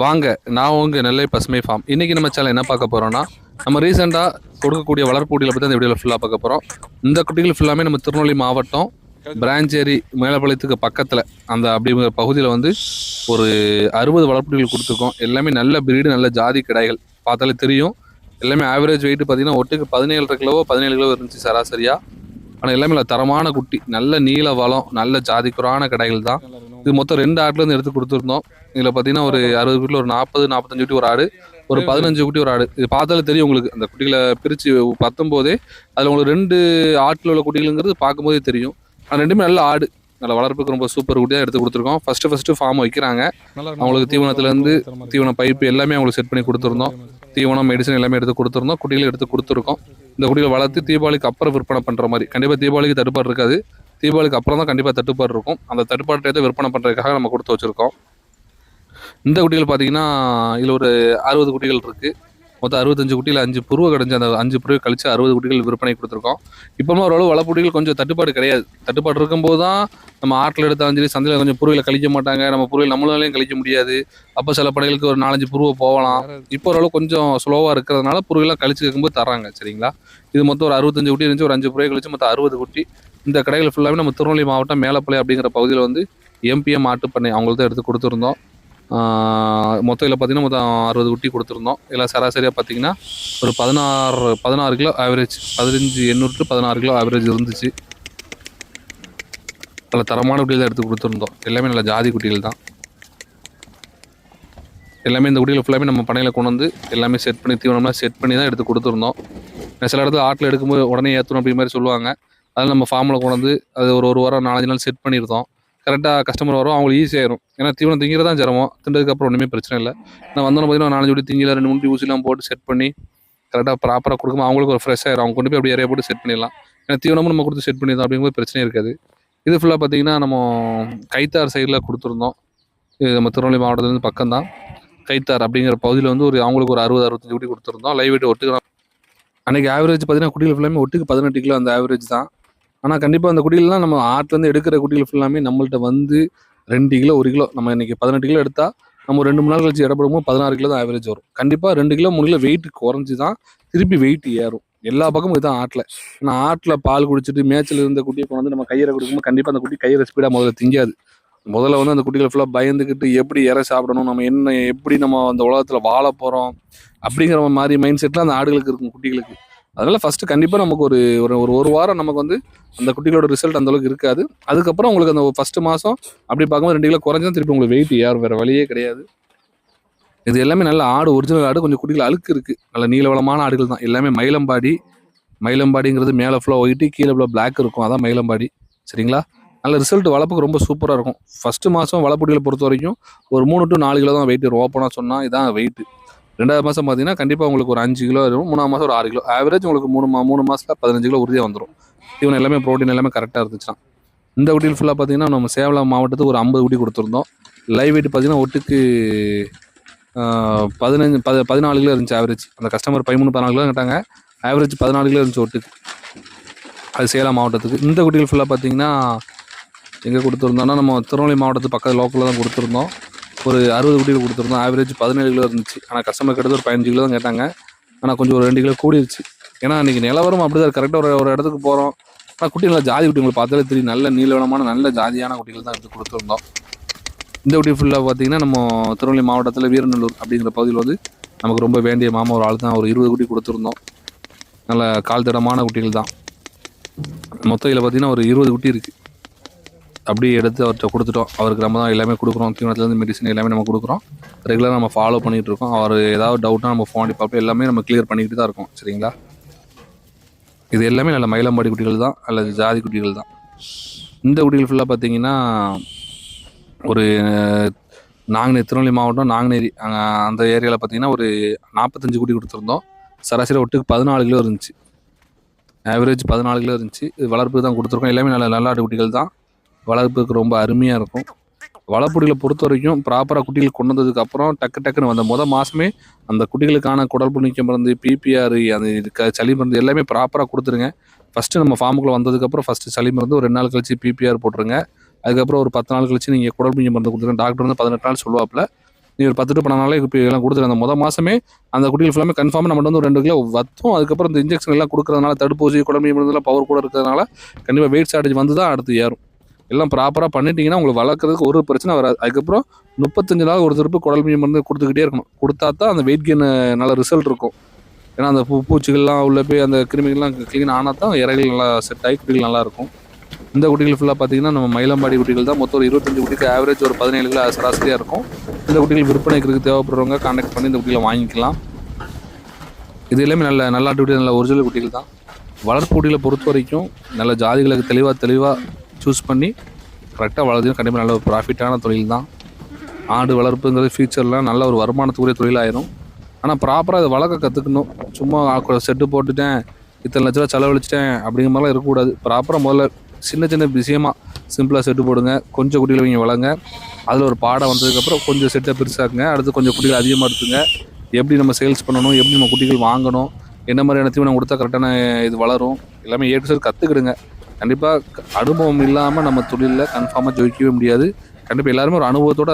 வாங்க நான் உங்க நெல்லை பசுமை ஃபார்ம் இன்னைக்கு நம்ம சேனல் என்ன பார்க்க போறோம்னா நம்ம ரீசெண்டாக கொடுக்கக்கூடிய வளர்ப்புடியில் குட்டிகளை பற்றி அந்த வீடியோவில் ஃபுல்லாக பார்க்க போகிறோம் இந்த குட்டிகள் ஃபுல்லாமே நம்ம திருநெல்வேலி மாவட்டம் பிராஞ்சேரி மேலப்பாளையத்துக்கு பக்கத்தில் அந்த அப்படிங்கிற பகுதியில் வந்து ஒரு அறுபது வளர்ப்புடிகள் கொடுத்துருக்கோம். எல்லாமே நல்ல பிரீடு நல்ல ஜாதி கிடாய்கள் பார்த்தாலே தெரியும். எல்லாமே ஆவரேஜ் வெயிட் பார்த்தீங்கன்னா ஒட்டுக்கு பதினேழரை கிலோவோ பதினேழு கிலோ இருந்துச்சு சராசரியாக ஆனால் எல்லாமே தரமான குட்டி நல்ல நீல வளம் நல்ல ஜாதிக்குறான கடைகள் தான். இது மொத்தம் ரெண்டு ஆட்லேருந்து எடுத்து கொடுத்துருந்தோம். இதில் பார்த்தீங்கன்னா ஒரு அறுபது குட்டியில் ஒரு நாற்பது நாற்பத்தஞ்சு குட்டி ஒரு ஆடு ஒரு பதினஞ்சு குட்டி ஒரு ஆடு. இது பார்த்தாலே தெரியும் உங்களுக்கு. அந்த குட்டிகளை பிரித்து பத்தொம்போதே அதில் உங்களுக்கு ரெண்டு ஆட்டில் உள்ள குட்டிகளுங்கிறது பார்க்கும்போதே தெரியும். அது ரெண்டுமே நல்ல ஆடு. நல்ல வளர்ப்புக்கு ரொம்ப சூப்பர் குட்டியாக எடுத்து கொடுத்துருக்கோம். ஃபஸ்ட்டு ஃபஸ்ட்டு ஃபார்ம் வைக்கிறாங்க. அவங்களுக்கு தீவனத்துலேருந்து தீவன பைப்பு எல்லாமே அவங்களுக்கு செட் பண்ணி கொடுத்துருந்தோம். தீவனம் மெடிசன் எல்லாமே எடுத்து கொடுத்துருந்தோம். குட்டிகளை எடுத்து கொடுத்துருக்கோம். இந்த குட்டிகளை வளர்த்து தீபாவளிக்கு அப்புறம் விற்பனை பண்ணுற மாதிரி. கண்டிப்பாக தீபாவளிக்கு தட்டுப்பாடு இருக்காது. தீபாவளிக்கு அப்புறம் தான் கண்டிப்பாக தட்டுப்பாடு இருக்கும். அந்த தட்டுப்பாட்டை விற்பனை பண்ணுறதுக்காக நம்ம கொடுத்து வச்சுருக்கோம். இந்த குட்டிகள் பார்த்தீங்கன்னா இதில் ஒரு அறுபது குட்டிகள் இருக்குது மொத்தம் அறுபத்தஞ்சு குட்டியில் அஞ்சு புருவ கடைஞ்சி அந்த அஞ்சு புருவை கழிச்சு அறுபது குட்டிகள் விற்பனை கொடுத்துருக்கோம். இப்போமா ஓரளவு வளர்ப்புட்டிகள் கொஞ்சம் தட்டுப்பாடு கிடையாது. தட்டுப்பாடு இருக்கும்போது தான் நம்ம ஆட்டில் எடுத்தாலும் சரி சந்தையில் கொஞ்சம் புருவில கழிக்க மாட்டாங்க. நம்ம புருவில் நம்மளாலையும் கழிக்க முடியாது. அப்போ சில படைகளுக்கு ஒரு நாலஞ்சு புருவை போகலாம். இப்போ ஓரளவு கொஞ்சம் ஸ்லோவாக இருக்கிறதுனால புருவெல்லாம் கழிச்சு கேட்கும்போது தராங்க சரிங்களா? இது மொத்தம் ஒரு அறுபத்தஞ்சு குட்டி இருந்துச்சு ஒரு அஞ்சு புருவை கழிச்சு மொத்தம் அறுபது குட்டி. இந்த கடைகள் ஃபுல்லாகவே நம்ம திருநெல்வேலி மாவட்டம் மேலப்பள்ளி அப்படிங்கிற பகுதியில் வந்து எம்பிஎம் ஆட்டுப்பண்ணை அவங்களுக்கு தான் எடுத்து கொடுத்துருந்தோம். மொத்தம் இதில் பார்த்தீங்கன்னா மொத்தம் அறுபது குட்டி கொடுத்துருந்தோம். இதில் சராசரியாக பார்த்தீங்கன்னா ஒரு பதினாறு பதினாறு கிலோ ஆவரேஜ் பதினஞ்சு எண்ணூறு டு பதினாறு கிலோ ஆவரேஜ் இருந்துச்சு. நல்ல தரமான குட்டிகள் தான் எடுத்து கொடுத்துருந்தோம். எல்லாமே நல்ல ஜாதி குட்டிகள் தான். எல்லாமே இந்த குட்டிகள் ஃபுல்லாமே நம்ம பண்ணையில் கொண்டு வந்து எல்லாமே செட் பண்ணி தீவனம்லாம் செட் பண்ணி தான் எடுத்து கொடுத்துருந்தோம். சில இடத்துல ஆட்டில் எடுக்கும்போது உடனே ஏற்றணும் அப்படி மாதிரி சொல்லுவாங்க. அதில் நம்ம ஃபார்மில் கொண்டு வந்து அது ஒரு ஒரு வாரம் நாலஞ்சு நாள் செட் பண்ணியிருந்தோம் கரெக்டாக கஸ்டமர் வரும் அவங்களுக்கு ஈஸியாயிரும் ஏன்னா தீவனம் திங்கிறது தான் சிரமம். தின்றதுக்கப்புறம் ஒன்றுமே பிரச்சனை இல்லை. நான் வந்தோன்னு பார்த்தீங்கன்னா நாலஞ்சு ஜோடி திங்கில ரெண்டு மூணு ஊசிலாம் போட்டு செட் பண்ணி கரெக்டாக ப்ராப்பராக கொடுக்கும்போது அவங்களுக்கு ஒரு ஃப்ரெஷ் ஆயிரும். அவங்க கொண்டு போய் அப்படியே ஏரியா போட்டு செட் பண்ணிடலாம். ஏன்னா தீவனமும் நம்ம கொடுத்து செட் பண்ணியிருந்தோம் அப்படிங்கும்போது பிரச்சனையே இருக்காது. இது ஃபுல்லாக பார்த்தீங்கன்னா நம்ம கைத்தார் சைடில் கொடுத்துருந்தோம். இது நம்ம திருநெல்வேலி மாவட்டத்துலேருந்து பக்கம் தான் கைத்தார் அப்படிங்கிற பகுதியில் வந்து ஒரு அவங்களுக்கு ஒரு அறுபது அறுபத்தஞ்சு குட்டி கொடுத்துருந்தோம். லைவ் வெயிட் ஒட்டுக்கு அன்றைக்கி ஆவரேஜ் பார்த்தீங்கன்னா குட்டிகள் ஃபுல்லாமே ஒட்டுக்கு பதினெட்டு கிலோ அந்த ஆவரேஜ் தான். ஆனால் கண்டிப்பாக அந்த குட்டிகள்லாம் நம்ம ஆட்டிலேருந்து எடுக்கிற குட்டிகள் ஃபுல்லாமே நம்மள்ட்ட வந்து ரெண்டு கிலோ ஒரு கிலோ நம்ம இன்றைக்கி பதினெட்டு கிலோ எடுத்தால் நம்ம ரெண்டு மூணு நாள் கழிச்சு இடப்படும்போது பதினாறு கிலோ தான் ஆவரேஜ் வரும். கண்டிப்பாக ரெண்டு கிலோ மூணு கிலோ வெயிட் குறைஞ்சி தான் திருப்பி வெயிட் ஏறும். எல்லா பக்கமும் இதுதான் ஆட்டில். ஆனால் ஆட்டில் பால் குடிச்சிட்டு மேய்ச்சல் இருந்த குட்டியை கொண்டு வந்து நம்ம கையில் கொடுக்கும்போது கண்டிப்பாக அந்த குட்டி கையில் ஸ்பீடாக முதல்ல திங்காது. முதல்ல வந்து அந்த குட்டிகளை ஃபுல்லாக பயந்துக்கிட்டு எப்படி இறை சாப்பிடணும் நம்ம என்ன எப்படி நம்ம அந்த உலகத்தில் வாழ போகிறோம் அப்படிங்கிற மாதிரி மைண்ட் செட்டில் அந்த ஆடுகளுக்கு இருக்கும் குட்டிகளுக்கு. அதனால ஃபர்ஸ்ட் கண்டிப்பாக நமக்கு ஒரு ஒரு ஒரு ஒரு வாரம் நமக்கு வந்து அந்த குட்டிகளோட ரிசல்ட் அந்த அளவுக்கு இருக்காது. அதுக்கப்புறம் உங்களுக்கு அந்த ஃபர்ஸ்ட் மாதம் அப்படி பார்க்கும்போது ரெண்டு கிலோ குறைஞ்சா திருப்பி உங்களுக்கு வெயிட் யார் வேற வழியே கிடையாது. இது எல்லாமே நல்ல ஆடு ஒரிஜினல் ஆடு கொஞ்சம் குட்டிகள் அழுக்கு இருக்கு. நல்ல நீளவளமான ஆடுகள் தான். எல்லாமே மயிலம்பாடி மயிலம்பாடிங்கிறது மேலே ஃபுல்லாக ஒயிட்டு கீழே ஃபுல்லாக பிளாக் இருக்கும். அதான் மயிலம்பாடி. சரிங்களா? நல்ல ரிசல்ட் வளர்ப்புக்கு ரொம்ப சூப்பராக இருக்கும். ஃபஸ்ட்டு மாதம் வளப்புடிகளை பொறுத்த வரைக்கும் ஒரு மூணு டு நாலு கிலோ தான் வெயிட் ஓப்பனாக சொன்னால் இதான் வெயிட்டு ரெண்டாவது மாதம் பார்த்தீங்கன்னா கண்டிப்பாக உங்களுக்கு ஒரு அஞ்சு கிலோ இருக்கும் மூணாவது மாதம் ஒரு ஆறு கிலோ. ஆவரேஜ் உங்களுக்கு மூணு மா மூணு மாதத்தில் பதினஞ்சு கிலோ உறுதியாக வந்துடும் இவன் எல்லாமே ப்ரோட்டீன் எல்லாமே கரெக்டாக இருந்துச்சுன்னா. இந்த குட்டியில் ஃபுல்லாக பார்த்தீங்கன்னா நம்ம சேவலா மாவட்டத்துக்கு ஒரு ஐம்பது குட்டி கொடுத்துருந்தோம். லைவ் வெயிட் பார்த்தீங்கன்னா ஒட்டுக்கு பதினஞ்சு பத பதினாலு கிலோ இருந்துச்சு ஆவரேஜ் அந்த கஸ்டமர் பதிமூணு பதினாலு கிலோ கேட்டாங்க. ஆவரேஜ் பதினாலு கிலோ இருந்துச்சு ஒட்டுக்கு அது சேலம் மாவட்டத்துக்கு. இந்த குட்டிகள் ஃபுல்லாக பார்த்தீங்கன்னா எங்கே கொடுத்துருந்தோம்னா நம்ம திருநெல்வேலி மாவட்டத்து பக்கத்து லோக்கலில் தான் கொடுத்துருந்தோம். ஒரு அறுபது குட்டியில் கொடுத்துருந்தோம். ஆவரேஜ் பதினேழு கிலோ இருந்துச்சு. ஆனால் கஸ்டமர் கிட்ட ஒரு பதினஞ்சு கிலோ தான் கேட்டாங்க. ஆனால் கொஞ்சம் ஒரு ரெண்டு கிலோ கூடிருச்சு. ஏன்னா இன்றைக்கி நிலவரம் அப்படி தான் கரெக்டாக ஒரு ஒரு இடத்துக்கு போகிறோம் ஆனால் குட்டி நல்லா ஜாதி குட்டிங்களை பார்த்தாலே தெரியும். நல்ல நீளவனமான நல்ல ஜாதியான குட்டிகள் தான் எடுத்து கொடுத்துருந்தோம். இந்த குட்டி ஃபுல்லாக பார்த்தீங்கன்னா நம்ம திருநெல்வேலி மாவட்டத்தில் வீரநல்லூர் அப்படிங்கிற பகுதியில் வந்து நமக்கு ரொம்ப வேண்டிய மாமா ஒரு ஆள் தான். ஒரு இருபது குட்டி கொடுத்துருந்தோம். நல்ல கால் தடமான குட்டிகள் தான். மொத்தம் இதில் பார்த்தீங்கன்னா ஒரு இருபது குட்டி இருக்குது அப்படியே எடுத்து அவர்கிட்ட கொடுத்துட்டோம். அவருக்கு நம்ம தான் எல்லாமே கொடுக்குறோம். தீவனத்துலேருந்து மெடிசன் எல்லாமே நம்ம கொடுக்குறோம். ரெகுலராக நம்ம ஃபாலோ பண்ணிகிட்டு இருக்கோம் அவர் ஏதாவது டவுட்னா நம்ம ஃபோன் பார்ப்போம் எல்லாமே நம்ம கிளியர் பண்ணிக்கிட்டு தான் இருக்கோம். சரிங்களா? இது எல்லாமே நல்ல மயிலம்பாடி குட்டிகள் தான். அல்லது ஜாதி குட்டிகள் தான். இந்த குட்டிகள் ஃபுல்லாக பார்த்தீங்கன்னா ஒரு நாங்குநேரி திருநெல்வேலி மாவட்டம் நாங்குநேரி. அங்கே அந்த ஏரியாவில் பார்த்தீங்கன்னா ஒரு நாற்பத்தஞ்சு குட்டி கொடுத்துருந்தோம். சராசரி ஒட்டுக்கு பதினாலு கிலோ இருந்துச்சு. ஆவரேஜ் பதினாலு கிலோ இருந்துச்சு. இது வளர்ப்பு தான் கொடுத்துருக்கோம். எல்லாமே நல்ல நல்ல குட்டிகள் தான். வளர்ப்புக்கு ரொம்ப அருமையாக இருக்கும். வளப்புடியில் பொறுத்த வரைக்கும் ப்ராப்பராக குட்டிகள் கொண்டு வந்ததுக்கப்புறம் டக்கு டக்குன்னு வந்த முத மாதமே அந்த குட்டிகளுக்கான குடல் புண்ணிக்க மருந்து பிபிஆர் அந்த சளி மருந்து எல்லாமே ப்ராப்பராக கொடுத்துருங்க. ஃபஸ்ட்டு நம்ம ஃபார்முக்குள்ளே வந்ததுக்கப்புறம் ஃபஸ்ட்டு சளி மருந்து ஒரு ரெண்டு நாள் கழிச்சு பிபிஆர் போட்டுருங்க. அதுக்கப்புறம் ஒரு பத்து நாள் கழிச்சு நீங்கள் குடல் புண்ணிய மருந்து கொடுத்துருங்க. டாக்டர் வந்து பதினெட்டு நாள் சொல்லுவாப்பில் நீ ஒரு பத்து டு பன்னெண்டு நாளே இப்போ எல்லாம் கொடுத்துரு. அந்த மொதல் மாதமே அந்த குட்டிகள் ஃபுல்லாமே கன்ஃபார்மாக நம்ம வந்து ஒரு ரெண்டு கிலோ வத்தும். அதுக்கப்புறம் இந்த இன்ஜெக்ஷன் எல்லாம் கொடுக்குறதுனால தடுப்பூசி குழம்பு மருந்துலாம் பவர் கூட இருக்கிறதுனால கண்டிப்பாக வெயிட் ஷார்டேஜ் வந்து தான் அடுத்து ஏறும். எல்லாம் ப்ராப்பராக பண்ணிட்டீங்கன்னா உங்களுக்கு வளர்க்குறதுக்கு ஒரு பிரச்சனை வராது. அதுக்கப்புறம் முப்பத்தஞ்சு நாள் ஒரு திருப்பு குடல் மீன் மருந்து கொடுத்துக்கிட்டே இருக்கணும். கொடுத்தா தான் அந்த வெயிட் கெயின் நல்ல ரிசல்ட் இருக்கும். ஏன்னா அந்த பூ பூச்சிகள்லாம் உள்ளே போய் அந்த கிருமிகள்லாம் க்ளீன் ஆனால் தான் இறைகள் நல்லா செட் ஆகி குட்டிகள் நல்லா இருக்கும். இந்த குட்டிகள் ஃபுல்லாக பார்த்தீங்கன்னா நம்ம மயிலம்பாடி குட்டிகள் தான் மொத்தம் ஒரு இருபத்தஞ்சு குட்டிக்கு ஆவரேஜ் ஒரு பதினேழு கிலோ சராசரியாக இருக்கும். இந்த குட்டிகள் விற்பனைக்கு தேவைப்படுறவங்க கான்டாக்ட் பண்ணி இந்த குட்டிகளை வாங்கிக்கலாம். இது எல்லாமே நல்ல நல்ல குட்டி நல்ல ஒரிஜினல் குட்டிகள் தான். வளர்ப்பு குட்டிகளை பொறுத்த வரைக்கும் நல்ல ஜாதிகளுக்கு தெளிவாக தெளிவாக சூஸ் பண்ணி கரெக்டாக வளர்த்தீங்கன்னா கண்டிப்பாக நல்ல ஒரு ப்ராஃபிட்டான தொழில் தான். ஆடு வளர்ப்புங்கிறது ஃபியூச்சரில் நல்ல ஒரு வருமானத்துக்குரிய தொழிலாயிரும். ஆனால் ப்ராப்பராக இதை வளர்க்க கற்றுக்கணும் சும்மா செட்டு போட்டுட்டேன். இத்தனை லட்ச ரூபா செலவழிச்சிட்டேன். அப்படிங்கிற மாதிரிலாம் இருக்கக்கூடாது. ப்ராப்பராக முதல்ல சின்ன சின்ன விஷயமா சிம்பிளாக செட்டு போடுங்க. கொஞ்சம் குட்டிகளை நீங்கள் வளங்க அதில் ஒரு பாடம் வந்ததுக்கப்புறம் கொஞ்சம் செட்டை பெருசாக்குங்க. அடுத்து கொஞ்சம் குட்டிகள் அதிகமாக எடுத்துங்க. எப்படி நம்ம சேல்ஸ் பண்ணணும்? எப்படி நம்ம குட்டிகள் வாங்கணும்? என்ன மாதிரியான தீவனம் கொடுத்தா கரெக்டான இது வளரும்? எல்லாமே ஏ டு கற்றுக்கிடுங்க கண்டிப்பாக அனுபவம் இல்லாமல் நம்ம தொழிலில் கன்ஃபார்மாக ஜெயிக்கவே முடியாது. கண்டிப்பாக எல்லாருமே ஒரு அனுபவத்தோட